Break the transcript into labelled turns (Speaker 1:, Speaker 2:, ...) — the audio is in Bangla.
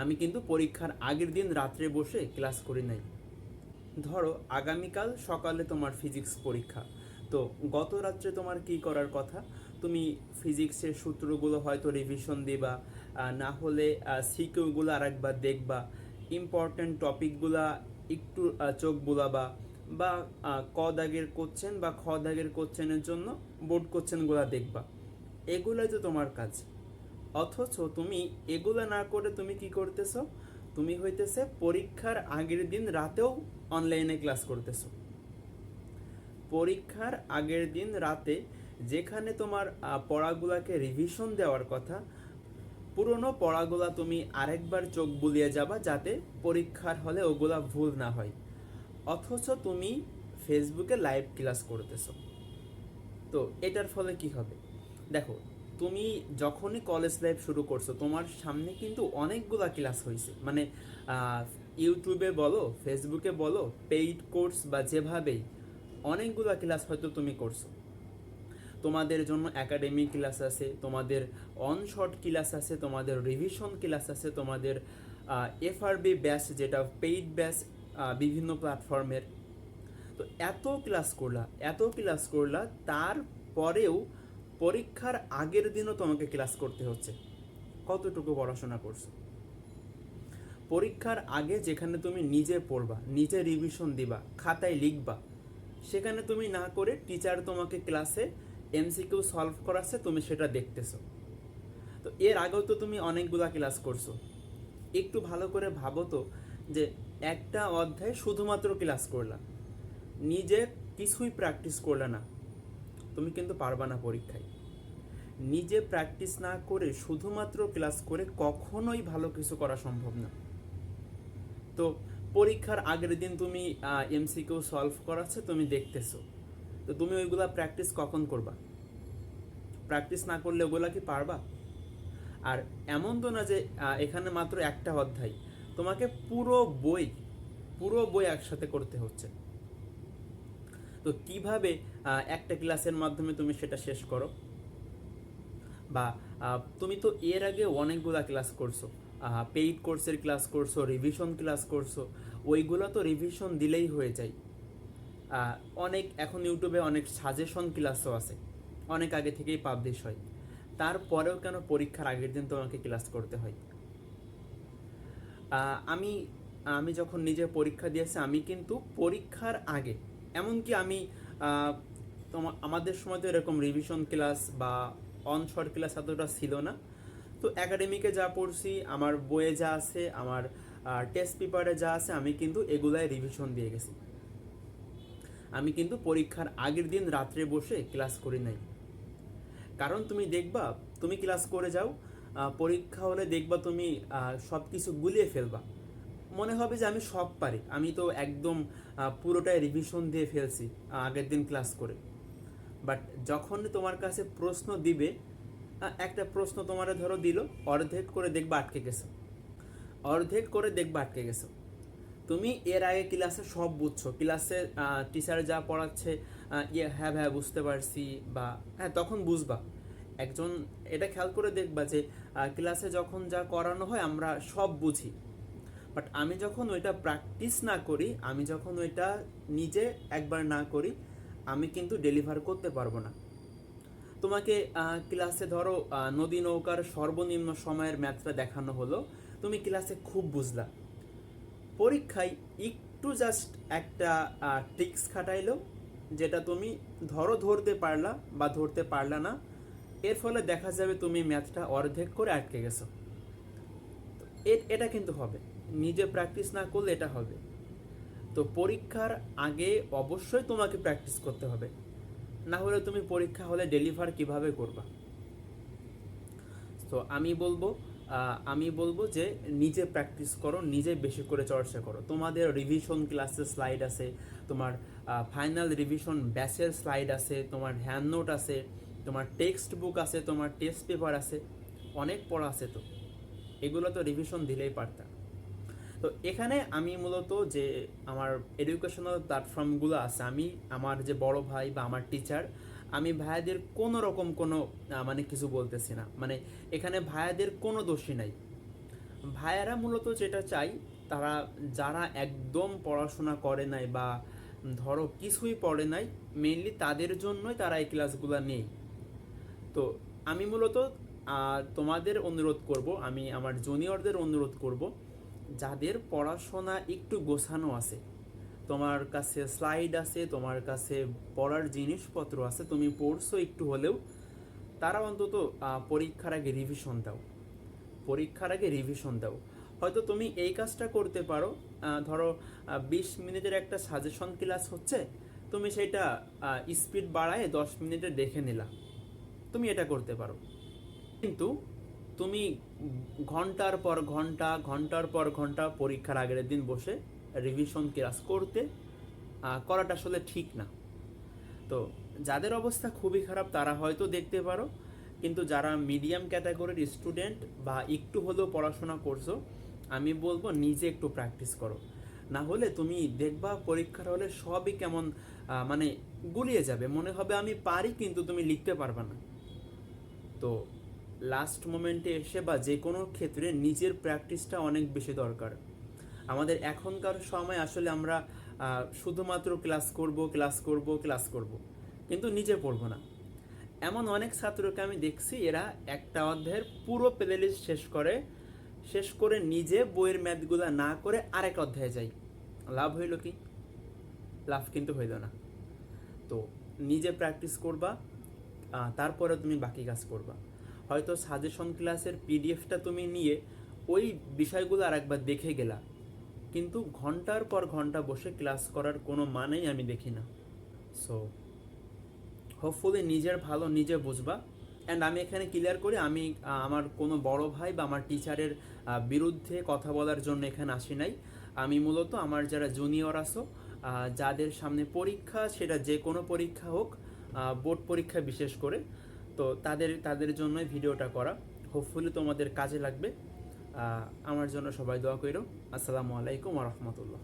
Speaker 1: আমি কিন্তু পরীক্ষার আগের দিন রাত্রে বসে ক্লাস করি নাই। ধরো, আগামীকাল সকালে তোমার ফিজিক্স পরীক্ষা। তো গত রাত্রে তোমার কি করার কথা? তুমি ফিজিক্সের সূত্রগুলো হয়তো রিভিশন দিবা না হলে সিকিউগুলো আরেকবার দেখবা ইম্পর্ট্যান্ট টপিকগুলা একটু চোখ বুলাবা বা ক দাগের কোশ্চেন বা খ দাগের কোশ্চেনের জন্য বোর্ড কোশ্চেনগুলো দেখবা। এগুলোই তো তোমার কাজ। অথচ তুমি এগুলো না করে তুমি কি করতেছো? তুমি হইতেছে পরীক্ষার আগের দিন রাতেও অনলাইনে ক্লাস করতেছো। পরীক্ষার আগের দিন রাতে যেখানে তোমার পড়াগুলাকে রিভিশন দেওয়ার কথা, পুরনো পড়াগুলা তুমি আরেকবার চোখ বুলিয়ে যাবা যাতে পরীক্ষার হলে ওগুলা ভুল না হয়। অথচ তুমি ফেসবুকে লাইভ ক্লাস করতেছো। তো এটার ফলে কি হবে? দেখো তুমি যখনই কলেজ লাইফ শুরু করছ, তোমার সামনে কিন্তু অনেকগুলা ক্লাস হয়েছে মানে ইউটিউবে বলো ফেসবুকে বলো পেইড কোর্স বা যেভাবেই, অনেকগুলা ক্লাস হয়তো তুমি করছ। তোমাদের জন্য একাডেমিক ক্লাস আছে, তোমাদের অন শর্ট ক্লাস আছে, তোমাদের রিভিশন ক্লাস আছে, তোমাদের এফআরবি ব্যাচ যেটা পেইড ব্যাচ বিভিন্ন প্ল্যাটফর্মের তো এত ক্লাস করলা, এত ক্লাস করলা, তারপরেও পরীক্ষার আগের দিনও তোমাকে ক্লাস করতে হচ্ছে। কতটুকু পড়াশোনা করছ? পরীক্ষার আগে যেখানে তুমি নিজে পড়বা, নিজে রিভিশন দিবা, খাতায় লিখবা, সেখানে তুমি না করে টিচার তোমাকে ক্লাসে এমসিকিউ সলভ করাচ্ছে, তুমি সেটা দেখতেছো। তো এর আগেও তো তুমি অনেকগুলা ক্লাস করছ। একটু ভালো করে ভাবো তো যে একটা অধ্যায় শুধুমাত্র ক্লাস করলা, নিজে কিছুই প্র্যাকটিস করলে না। তুমি কিন্তু পারবা না পরীক্ষায়। নিজে প্র্যাকটিস না করে শুধুমাত্র ক্লাস করে কখনোই ভালো কিছু করা সম্ভব না। তো পরীক্ষার আগের দিন তুমি এমসিকিউ সলভ করাচ্ছে, তুমি দেখতেছো। তো তুমি ওইগুলা প্র্যাকটিস কখন করবা? প্র্যাকটিস না করলে ওগুলা কি পারবা? আর এমন তো না যে এখানে মাত্র একটা অধ্যায়। তোমাকে পুরো বই পুরো বই একসাথে করতে হচ্ছে। তো কীভাবে একটা ক্লাসের মাধ্যমে তুমি সেটা শেষ করো? বা তুমি তো এর আগে অনেকগুলা ক্লাস করছ। পেইড কোর্সের ক্লাস করছ, রিভিশন ক্লাস করছ, ওইগুলো তো রিভিশন দিলেই হয়ে যায়। অনেক, এখন ইউটিউবে অনেক সাজেশন ক্লাসও আছে, অনেক আগে থেকেই পাবলিশ হয়। তারপরেও কেন পরীক্ষার আগের দিন তোমাকে ক্লাস করতে হয়? আমি আমি যখন নিজে পরীক্ষা দিয়েছি, আমি কিন্তু পরীক্ষার আগে এমনকি আমি তোমার আমাদের সময় তো এরকম রিভিশন ক্লাস বা অনশর্ট ক্লাস এতটা ছিল না। তো একাডেমিকে যা পড়ছি, আমার বইয়ে যা আছে, আমার টেস্ট পেপারে যা আছে, আমি কিন্তু এগুলাই রিভিশন দিয়ে গেছি। আমি কিন্তু পরীক্ষার আগের দিন রাত্রে বসে ক্লাস করি নাই। কারণ তুমি দেখবা, তুমি ক্লাস করে যাও পরীক্ষা হলে দেখবা তুমি সব কিছু গুলিয়ে ফেলবা। মনে হবে যে আমি সব পারি। আমি তো একদম পুরোটাই রিভিশন দিয়ে ফেলছি আগের দিন ক্লাস করে। বাট যখন তোমার কাছে প্রশ্ন দিবে একটা প্রশ্ন তোমার ধরো দিল, অর্ধেক করে দেখবা আটকে গেছো। অর্ধেক করে দেখবা আটকে গেছো। তুমি এর আগে ক্লাসে সব বুঝছ। ক্লাসে টিচার যা পড়াচ্ছে ইয়ে হ্যাঁ হ্যাঁ বুঝতে পারছি বা হ্যাঁ তখন বুঝবা। একজন, এটা খেয়াল করে দেখবা যে ক্লাসে যখন যা করানো হয়, আমরা সব বুঝি। বাট আমি যখন ওইটা প্র্যাকটিস না করি, আমি যখন ওইটা নিজে একবার না করি, আমি কিন্তু ডেলিভার করতে পারব না। তোমাকে ক্লাসে ধরো নদী নৌকার সর্বনিম্ন সময়ের ম্যাথটা দেখানো হলো, তুমি ক্লাসে খুব বুঝলা। পরীক্ষায় একটু জাস্ট একটা ট্রিক্স খাটাইলো, যেটা তুমি ধরো ধরতে পারলা বা ধরতে পারলা না, এর ফলে দেখা যাবে তুমি ম্যাথটা অর্ধেক করে আটকে গেছো। এটা কিন্তু হবে। নিজে প্র্যাকটিস না করলে এটা হবে। তো পরীক্ষার আগে অবশ্যই তোমাকে প্র্যাকটিস করতে হবে। না হলে তুমি পরীক্ষা হলে ডেলিভার কীভাবে করবা? তো আমি বলব আমি বলব যে নিজে প্র্যাকটিস করো, নিজে বেশি করে চর্চা করো। তোমাদের রিভিশন ক্লাসের স্লাইড আছে, তোমার ফাইনাল রিভিশন ব্যাচের স্লাইড আছে, তোমার হ্যান্ড নোট আছে, তোমার টেক্সট বুক আছে, তোমার টেস্ট পেপার আছে, অনেক পড়া আছে তো। এগুলো তো রিভিশন দিলেই পারতাম তো এখানে আমি মূলত যে আমার এডুকেশনাল প্ল্যাটফর্মগুলো আছে, আমি আমার যে বড় ভাই বা আমার টিচার আমি ভাইয়াদের কোনো রকম কোনো মানে কিছু বলতেছি না। মানে এখানে ভাইয়াদের কোনো দোষী নাই। ভাইয়ারা মূলত যেটা চাই, তারা যারা একদম পড়াশোনা করে নাই বা ধরো কিছুই পড়ে নাই মেনলি তাদের জন্যই তারা এই ক্লাসগুলো নেই। তো আমি মূলত তোমাদের অনুরোধ করব, আমি আমার জুনিয়রদের অনুরোধ করব যাদের পড়াশোনা একটু গোছানো আছে, তোমার কাছে স্লাইড আছে, তোমার কাছে পড়ার জিনিসপত্র আছে, তুমি পড়ছো একটু হলেও, তারা অন্তত পরীক্ষার আগে রিভিশন দাও। পরীক্ষার আগে রিভিশন দাও। হয়তো তুমি এই কাজটা করতে পারো ধরো বিশ মিনিটের একটা সাজেশন ক্লাস হচ্ছে, তুমি সেটা স্পিড বাড়ায় দশ মিনিটে দেখে নিলা। তুমি এটা করতে পারো। কিন্তু তুমি ঘণ্টার পর ঘণ্টা, ঘণ্টার পর ঘণ্টা পরীক্ষার আগের দিন বসে রিভিশন ক্লাস করতে করাটা আসলে ঠিক না। তো যাদের অবস্থা খুবই খারাপ তারা হয়তো দেখতে পারো, কিন্তু যারা মিডিয়াম ক্যাটাগরির স্টুডেন্ট বা একটু হলেও পড়াশোনা করছ, আমি বলব নিজে একটু প্র্যাকটিস করো। না হলে তুমি দেখবা পরীক্ষার হলে সবই কেমন মানে গুলিয়ে যাবে। মনে হবে আমি পারি কিন্তু তুমি লিখতে পারবে না। তো লাস্ট মোমেন্টে এসে বা যে কোনো ক্ষেত্রে নিজের প্র্যাকটিসটা অনেক বেশি দরকার। আমাদের এখনকার সময় আসলে আমরা শুধুমাত্র ক্লাস করব ক্লাস করব ক্লাস করব, কিন্তু নিজে পড়ব না। এমন অনেক ছাত্রকে আমি দেখছি, এরা একটা অধ্যায়ের পুরো প্লেলিস্ট শেষ করে শেষ করে নিজে বইয়ের ম্যাথগুলো না করে আরেক অধ্যায়ে যাই লাভ হইল কি? লাভ কিন্তু হইল না। তো নিজে প্র্যাকটিস করবা তারপরে তুমি বাকি কাজ করবা। হয়তো সাজেশন ক্লাসের পিডিএফটা তুমি নিয়ে ওই বিষয়গুলো আর একবার দেখে গেলা। কিন্তু ঘণ্টার পর ঘণ্টা বসে ক্লাস করার কোনো মানেই আমি দেখি না। সো হোপফুলি নিজের ভালো নিজে বুঝবা। অ্যান্ড আমি এখানে ক্লিয়ার করি, আমি আমার কোনো বড় ভাই বা আমার টিচারের বিরুদ্ধে কথা বলার জন্য এখানে আসি নাই। আমি মূলত আমার যারা জুনিয়র আসো যাদের সামনে পরীক্ষা, সেটা যে কোনো পরীক্ষা হোক বোর্ড পরীক্ষা বিশেষ করে তো তাদের তাদের জন্যই ভিডিওটা করা। হোপফুলি তোমাদের কাজে লাগবে। আমার জন্য সবাই দোয়া করো আসসালামু আলাইকুম রহমতুল্লাহ।